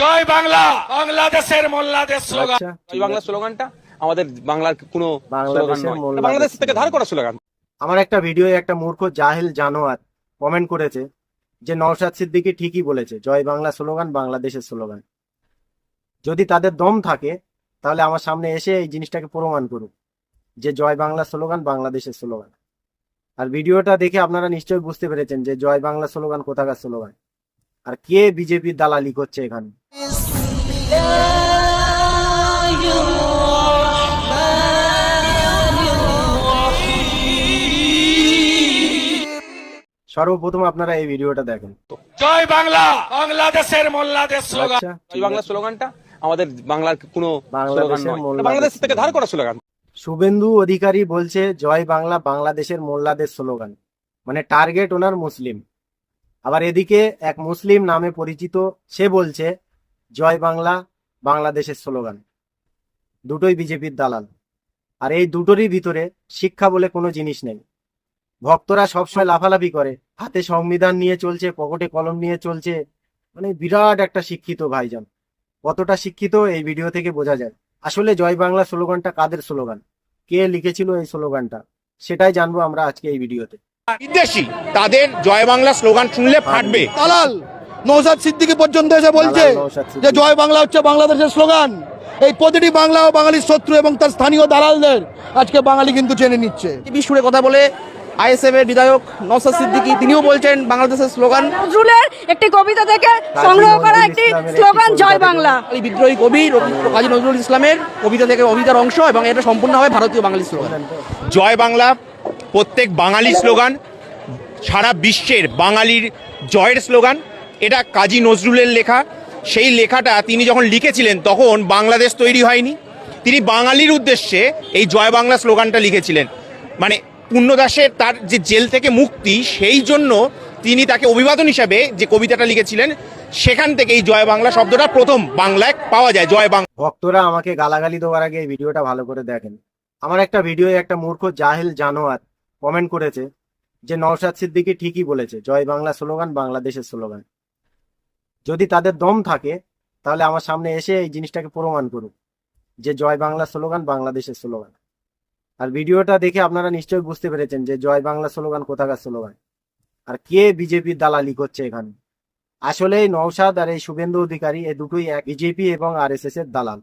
জয় বাংলা! বাংলাদেশের মোল্লাদের স্লোগান। আচ্ছা এই বাংলা স্লোগানটা? আমাদের বাংলার কোনো এটা বাংলাদেশ থেকে ধার করা স্লোগান। আমার একটা ভিডিও একটা মূর্খ জাহেল জানোয়ার কমেন্ট করেছে যে নওশাদ সিদ্দিকী ঠিকই বলেছে জয় বাংলা স্লোগান বাংলাদেশের স্লোগান। যদি তাদের দম থাকে তাহলে আমার সামনে এসে এই জিনিসটাকে প্রমাণ করুক যে জয় বাংলা স্লোগান বাংলাদেশের স্লোগান। আর ভিডিওটা দেখে আপনারা নিশ্চয়ই বুঝতে পেরেছেন যে জয় বাংলা স্লোগান কোথাকার স্লোগান। আর কে বিজেপির দালালি করছে এখানে? সর্বপ্রথম আপনারা এই ভিডিওটা দেখেন। জয় বাংলা! বাংলাদেশের মোল্লাদের স্লোগান আচ্ছা বাংলা স্লোগানটা আমাদের বাংলার কোনো বাংলাদেশ থেকে ধার করা স্লোগান শুভেন্দু অধিকারী বলছে জয় বাংলা বাংলাদেশের মোল্লাদের স্লোগান মানে টার্গেট ওনার মুসলিম। আবার এদিকে এক মুসলিম নামে পরিচিত, সে বলছে, জয় বাংলা, বাংলাদেশের স্লোগান। দুটোই বিজেপির দালাল। আর এই দুটোরই ভিতরে শিক্ষা বলে কোনো জিনিস নেই। ভক্তরা সবসময় লাফালাফি করে, হাতে সংবিধান নিয়ে চলছে, পকেটে কলম নিয়ে চলছে। মানে বিরাট একটা শিক্ষিত ভাইজান। কতটা শিক্ষিত এই ভিডিও থেকে বোঝা যায়। আসলে জয় বাংলা স্লোগানটা কাদের স্লোগান? কে লিখেছিল এই স্লোগানটা? সেটাই জানব আমরা আজকে এই ভিডিওতে। বিদেশি তাদের জয় বাংলা স্লোগান শুনলে ফাটবে। দালাল নৌসাদ সিদ্দিকি পর্যন্ত এসে বলছে। যে জয় বাংলা হচ্ছে বাংলাদেশের স্লোগান। এই প্রতিটি বাংলা ও বাঙালির শত্রু এবং তার স্থানীয় দালালদের আজকে বাঙালি কিন্তু চেনে নিচ্ছে। সুরে কথা বলে আইএসএফ এর বিধায়ক নওসাদ সিদ্দিকী তিনিও বলছেন বাংলাদেশের স্লোগান। নজরুলের একটি কবিতা থেকে সংগ্রহ করা একটি নজরুল ইসলামের একটি স্লোগান জয় বাংলা। বাঙালি বিদ্রোহী কবি কাজী নজরুল ইসলামের কবিতা থেকে কবিতার অংশ এবং এটা সম্পূর্ণ হয় ভারতীয় বাঙালি স্লোগান। জয় বাংলা প্রত্যেক বাঙালি স্লোগান সারা বিশ্বের বাঙালির জয়ের স্লোগান। এটা কাজী নজরুলের লেখা। সেই লেখাটা তিনি যখন লিখেছিলেন তখন বাংলাদেশ তৈরি হয়নি। তিনি বাঙালির উদ্দেশ্যে এই জয় বাংলা স্লোগানটা লিখেছিলেন। মানে পূর্ণদাসের তার যে জেল থেকে মুক্তি, সেই জন্য তিনি তাকে অভিবাদন হিসাবে যে কবিতাটা লিখেছিলেন, সেখান থেকে এই জয় বাংলা শব্দটা প্রথম বাংলায় পাওয়া যায়, জয় বাংলা ভক্তরা আমাকে গালাগালি দেওয়ার আগে এই ভিডিওটা ভালো করে দেখেন। আমার একটা ভিডিও, একটা মূর্খ জাহেল জানোয়ার কমেন্ট করেছে যে নওশাদ সিদ্দিকী ঠিকই বলেছে, জয় বাংলা স্লোগান, বাংলাদেশের স্লোগান। যদি তাদের দম থাকে, তাহলে আমার সামনে এসে এই জিনিসটাকে প্রমাণ করুক যে জয় বাংলা স্লোগান, বাংলাদেশের স্লোগান। আর ভিডিওটা দেখে আপনারা নিশ্চয়ই বুঝতে পেরেছেন যে জয় বাংলা স্লোগান কোথাকার স্লোগান। আর কে বিজেপির দালালি করছে এখানে? আসলে নওশাদ আর এই শুভেন্দু অধিকারী, এই দুটোই এক বিজেপি এবং আরএসএস এর দালাল।